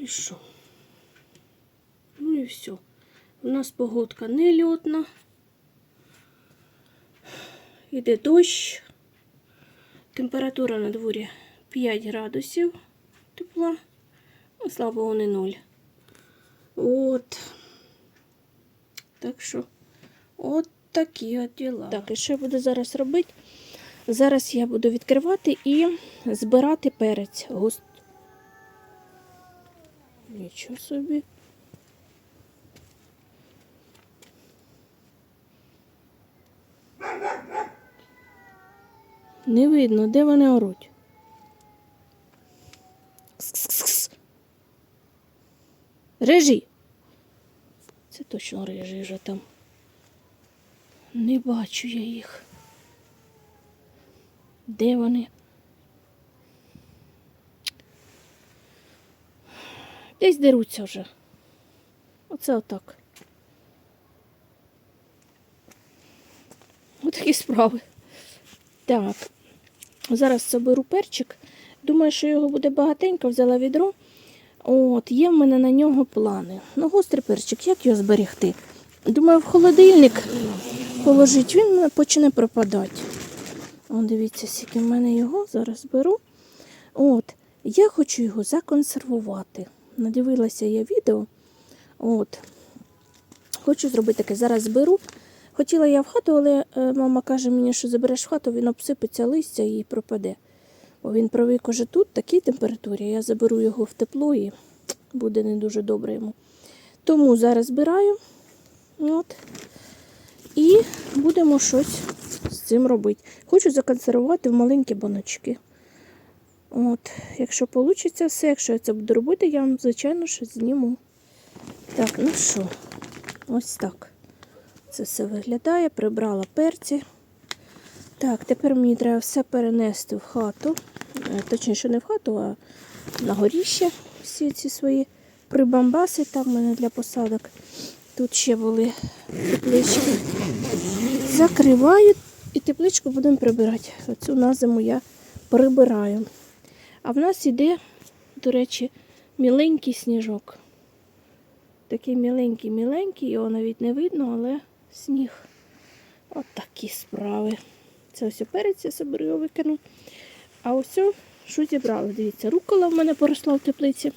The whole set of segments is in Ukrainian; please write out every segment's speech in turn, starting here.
і що? Ну і все. У нас погодка не льотна. Іде дощ. Температура на дворі 5 градусів тепла. Ну, слава Богу, не 0. От. Так що, от такі от діла. Так, і що я буду зараз робити? Зараз я буду відкривати і збирати перець. Нічого собі. Не видно, де вони оруть. Кс-кс-кс. Режі. Це точно режі вже там. Не бачу я їх. Де вони? Десь деруться вже. Оце отак. Отакі справи. Так. Зараз заберу перчик. Думаю, що його буде багатенько, взяла відро. От, є в мене на нього плани. Ну, гострий перчик, як його зберегти? Думаю, в холодильник положити, він почне пропадати. О, дивіться, скільки в мене його зараз беру. От, я хочу його законсервувати. Надивилася я відео. От. Хочу зробити таке. Зараз зберу. Хотіла я в хату, але е, мама каже мені, що забереш в хату, він обсипеться листя і пропаде. Бо він привик уже тут, такій температурі. Я заберу його в тепло і буде не дуже добре йому. Тому зараз збираю. От. І будемо щось з цим робити. Хочу законсервувати в маленькі баночки. От, якщо вийде все, якщо я це буду робити, я вам, звичайно, що зніму. Так, ну що, ось так. Це все виглядає. Прибрала перці. Так, тепер мені треба все перенести в хату. Е, Точніше, не в хату, а на горіще. Всі ці свої прибамбаси там в мене для посадок. Тут ще були теплички. Закриваю і тепличку будемо прибирати. Оцю на зиму я прибираю. А в нас іде, до речі, міленький сніжок. Такий міленький-міленький, його навіть не видно, але сніг. От такі справи. Це ось перець я собі його викину. А ось що зібрала. Дивіться, рукола в мене поросла в теплиці.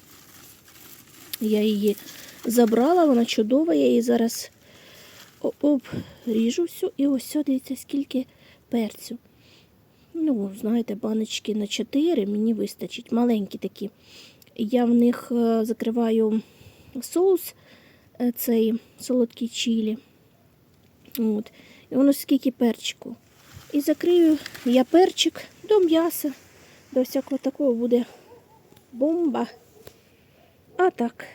Я її забрала, вона чудова, я її зараз обріжу всю. І ось, дивіться, скільки перцю. Ну, знаєте, баночки на 4 мені вистачить. Маленькі такі. Я в них е, закриваю соус, е, цей солодкий чилі. От. І воно скільки перчику. І закрию я перчик до м'яса. До всякого такого буде бомба. А так,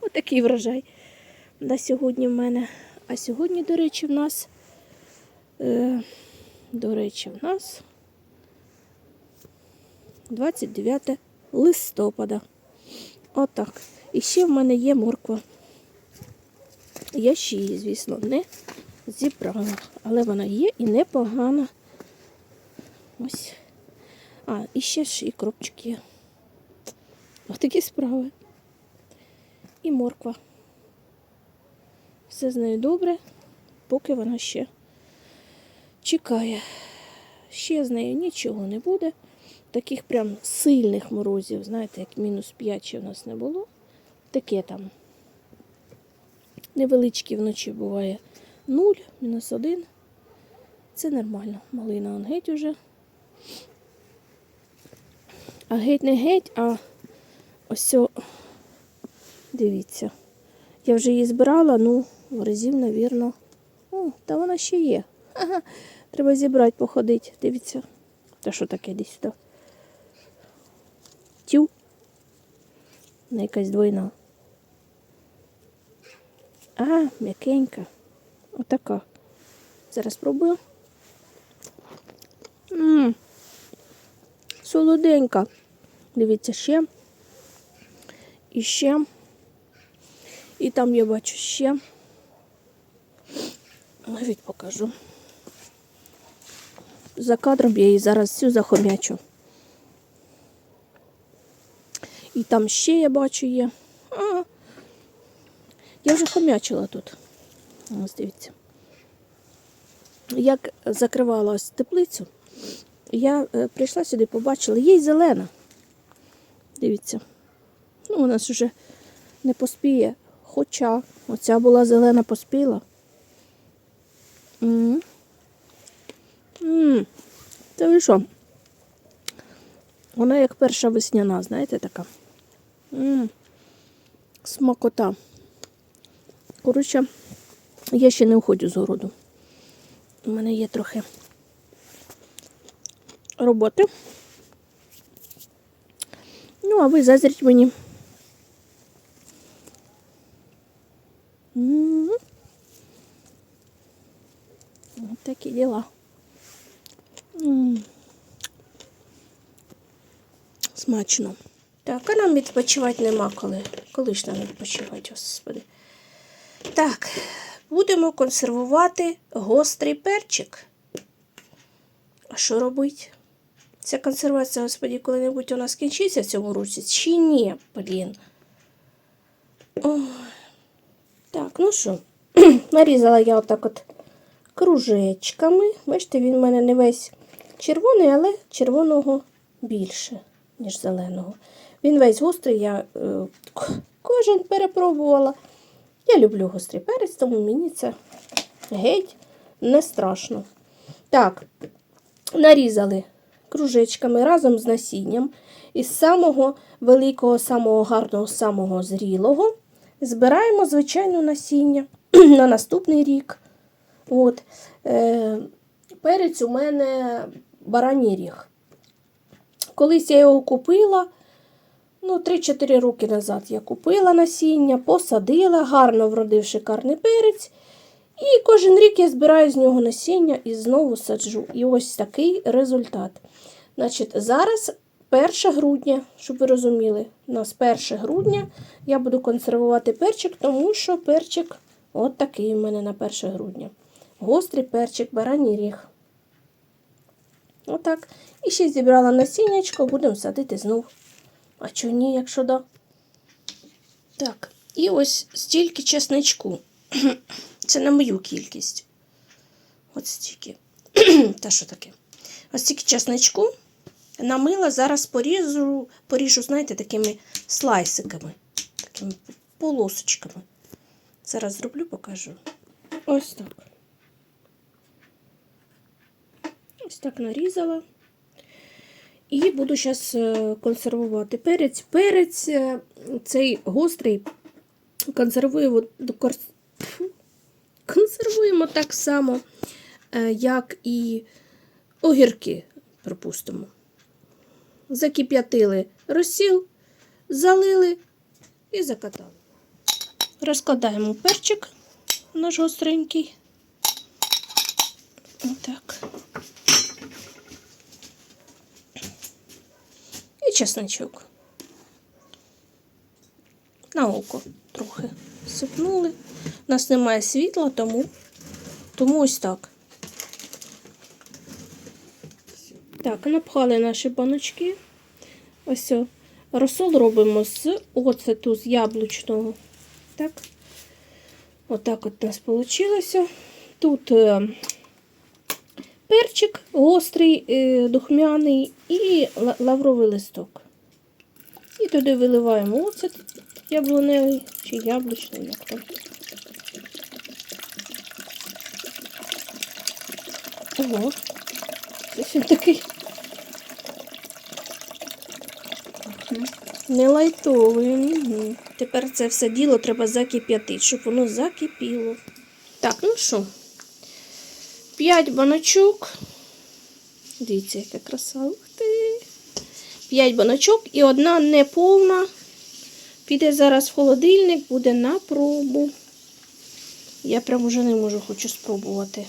отакий врожай на сьогодні в мене. А сьогодні, до речі, в нас, е, до речі, в нас 29 листопада. Отак. І ще в мене є морква. Я ще її, звісно, не зібрала, але вона є і непогана. Ось. А, і ще ж і кропчик є. Ось такі справи. І морква. Все з нею добре, поки вона ще чекає. Ще з нею нічого не буде. Таких прям сильних морозів, знаєте, як мінус 5 ще в нас не було. Таке там невеличкі вночі буває 0, мінус 1. Це нормально. Малина он геть уже. А геть не геть, а ось, дивіться. Я вже її збирала, ну, разів, навірно. О, та вона ще є. Ага. Треба зібрати, походити. Дивіться. Та що таке іди сюди? Тю. Вона якась двойна. А, м'якенька. Отака. Зараз спробую. Ммм. Солоденька. Дивіться, ще. І ще. І там я бачу ще. Навіть покажу. За кадром я її зараз всю захомячу. І там ще я бачу є. А, я вже хомячила тут. Ось дивіться. Як закривала теплицю, я е, прийшла сюди, побачила, є й зелена. Дивіться. Ну, вона ж вже не поспіє. Хоча оця була зелена поспіла. м Та ви що? Вона як перша весняна, знаєте, така. м Смакота. Коротше, я ще не уходжу з городу. У мене є трохи роботи. Ну, а ви зазріть мені. М. От такі діла. Смачно. Так, а нам відпочивати нема коли. Коли ж нам відпочивати, господи. Так, будемо консервувати гострий перчик. А що робити? Ця консервація, господі, коли-небудь у нас скінчиться в цьому році? Чи ні, блін? Так, ну що, нарізала я отак от кружечками. Бачите, він в мене не весь червоний, але червоного більше, ніж зеленого. Він весь гострий, я е, кожен перепробувала. Я люблю гострий перець, тому мені це геть не страшно. Так, нарізали кружечками разом з насінням. Із самого великого, самого гарного, самого зрілого збираємо звичайно насіння на наступний рік. От. Е, перець у мене бараній ріг. Колись я його купила, ну, 3-4 роки назад я купила насіння, посадила, гарно вродив шикарний перець. І кожен рік я збираю з нього насіння і знову саджу. І ось такий результат. Значить, зараз 1 грудня, щоб ви розуміли, у нас 1 грудня я буду консервувати перчик, тому що перчик от такий у мене на 1 грудня. Гострий перчик, бараній ріг. Отак. І ще зібрала насіннячко, будемо садити знов. А чого ні, якщо да? Так, і ось стільки чесничку. Це на мою кількість. От стільки. Та що таке? Ось стільки чесничку намила, зараз поріжу, поріжу, знаєте, такими слайсиками, такими полосочками. Зараз зроблю, покажу. Ось так. Ось так нарізала. І буду зараз консервувати перець. Перець е, цей гострий консервуємо консервуємо так само, е, як і огірки, припустимо. Закип'ятили розсіл, залили і закатали. Розкладаємо перчик наш гостренький. Отак. І чесночок. На око трохи сипнули. У нас немає світла, тому, тому ось так. Так, напхали наші баночки. Ось о, розсол робимо з оцету, з яблучного. Так. Отак от у нас вийшло. Тут е, перчик гострий, е, духмяний і лавровий листок. І туди виливаємо оцет яблуневий чи яблучний, як там. Ого. Ось він такий не лайтовий. Угу. Тепер це все діло треба закип'ятити, щоб воно закипіло. Так, ну що, 5 баночок. Дивіться, яка краса. Ух ти. 5 баночок і одна неповна. Піде зараз в холодильник, буде на пробу. Я прям уже не можу, хочу спробувати.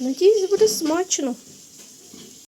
Надіюсь, буде смачно.